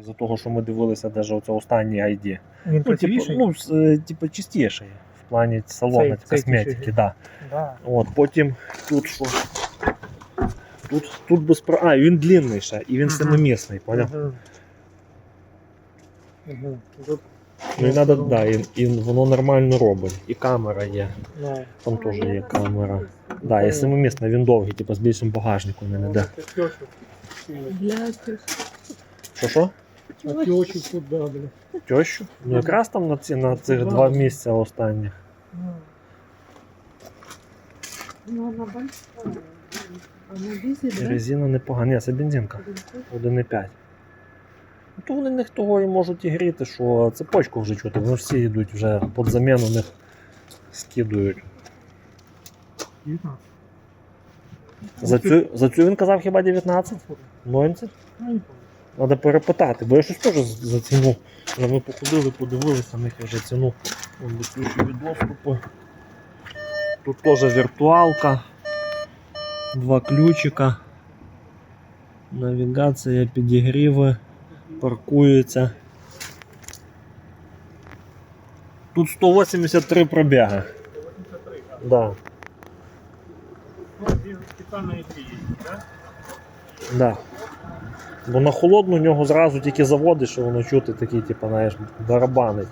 Із-за того, що ми дивилися навіть оце останній ID. Він Ну, типу, ну, е, типу, чистіший в плані салону, Цей- цей косметики, чистіший. да. Да. От, потім тут що? Тут, тут без про. А, він длинний ще, і він Мгм. семимісний, поняв? Мгм. Тут, Ну і надо, да, і, і воно нормально робить. І камера є. ну, Там теж є камера. Да, і семимісна, він довгий, типу з більшим багажником іде. Блядь, Що що? А тьочу куди, бля? Тещу? Ну якраз там на, ці, на цих два місця останніх. ну она большая. Она дизель, Резина непогана. Ні, це бензинка. 1,5. Ну, то вони них того і можуть і гріти, що цепочку вже чути, вони всі йдуть вже під заміну них скидують. За цю, за цю він казав хіба 19? 90? Ну, не помню. Треба перепитати, бо я щось теж за ціну. Ми походили, подивилися них вже ціну. Ключові доступи. Тут теж віртуалка. Два ключика. Навігація, підігріви, паркується. Тут 183 пробіга. Да, Ну, специальные игры есть, да? Бо на холодну нього зразу тільки заводиш, що воно чути такий, типу, знаєш, барабанить.